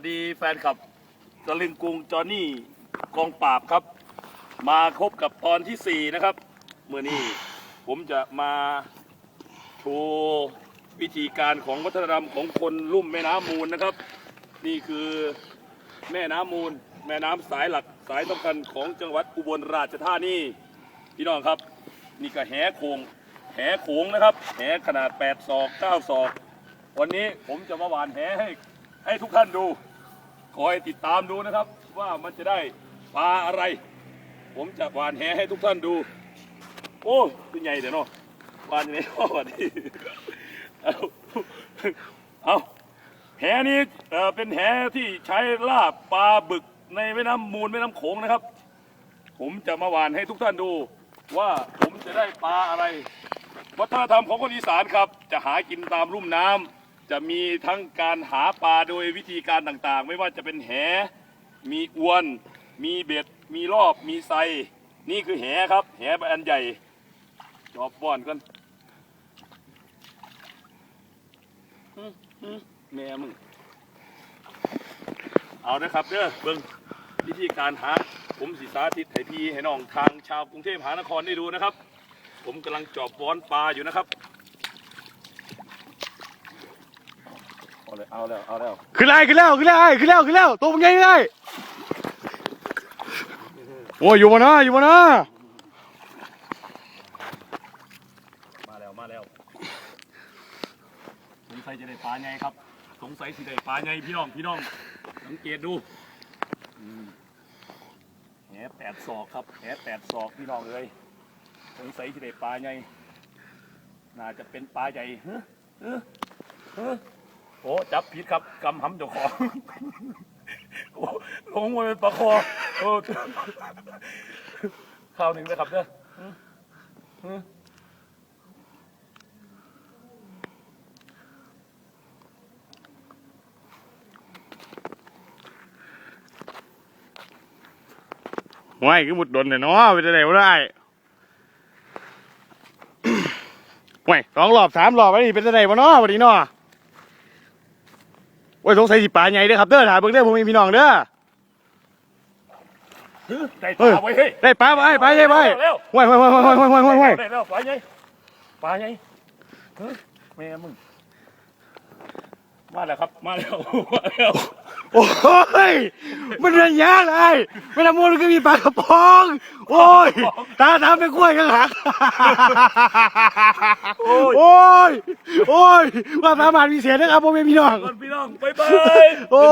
วัสดีแฟนคลับตะลึงกรุงจอห์นนี่กองปราบครับ มาครบกับตอนที่ 4 นะครับ เมื่อนี้ผมจะมาโชว์วิธีการของวัฒนธรรมของคนลุ่มแม่น้ำมูลนะครับ นี่คือแม่น้ำมูล แม่น้ำสายหลักสายสำคัญของจังหวัดอุบลราชธานีพี่น้องครับ นี่ก็แหโขงแหโขงนะครับ แหขนาด8ศอก9ศอก วันนี้ผมจะมาหวานแหให้ให้ทุกท่านดู คอยติดตามดูนะครับ ว่ามันจะได้ปลาอะไร ผมจะหวานแหให้ทุกท่านดู โอ้ตัวใหญ่เดี๋ยวเนาะหวานยังไงพ่อวันนี้เอาเอาแหนี้เป็นแหที่ใช้ล่าปลาบึกในแม่น้ำมูลแม่น้ำโขงนะครับ ผมจะมาหวานให้ทุกท่านดู ว่าผมจะได้ปลาอะไร วัฒนธรรมของคนอีสานครับ จะหากินตามลุ่มน้ำ จะมีทั้งการหาปลาโดยวิธีการต่างๆ ไม่ว่าจะเป็นแห มีอวน มีเบ็ด มีรอบ มีไซ นี่คือแหครับ แหใบอันใหญ่จอบบ่อนกันอื้ออื้อแม่มึง เอานะครับเด้อเบิ่งวิธีการหา ผมสิสาธิตให้พี่ให้น้องทางชาวกรุงเทพมหานครได้ดูนะครับ ผมกำลังจอบวอนปลาอยู่นะครับ เอาเลยเอาแล้วเอาแล้วขึ้นไล่ขึ้นแล้วขึ้นแล้วขึ้นแล้วขึ้นแล้วตัวมันใหญ่ได้โอ้ยอยู่บนนะอยู่บนนะมาแล้วมาแล้วสงสัยจะได้ปลาไงครับ สงสัยสิได้ปลาไงพี่น้องพี่น้องสังเกตดูอืมแหแปดศอกครับแหแปดศอกพี่น้องเลยสงสัยสิได้ปลาไงน่าจะเป็นปลาใหญ่เฮ้อเฮ้อเฮ้อ โอ้จับผิดครับกำหำเจ้าของโอ้ลงมาเป็นปลาคอโอ้ข้าวหนึ่งนะครับเด้ออืมอืมไม่คือหมุดโดนเนี่ยเนาะไปจะไหนวะได้ไม่สองรอบสามรอบแล้วนี่เป็นจะไหนวะเนาะวันนี้เนาะ โอ้ยสงสัยสิปลาใหญ่ด้วยครับเด้อถ่ายเบิ่งเด้อผมมีพี่น้องเด้อได้ปลาไว้เฮ้ยได้ปลาไปปลาใหญ่ไปเร็วห้วยห้วยห้ไยห้วยห้ไยห้วยห้วยได้แล้วปลาใหญ่ปลาใหญ่แม่มึง มาแล้วครับ มาแล้วมาแล้วโอ้ย มันเรียนยากเลยไม่ละมูลก็มีปลากระป๋อง โอ้ย ตาทำเป็นกล้วยกันหักโอ้ย โอ้ย โอ้ยว่าสามารถมีเสียนะครับผมเป็นพี่น้องก่อนพี่น้องบ๊ายบาย โอ้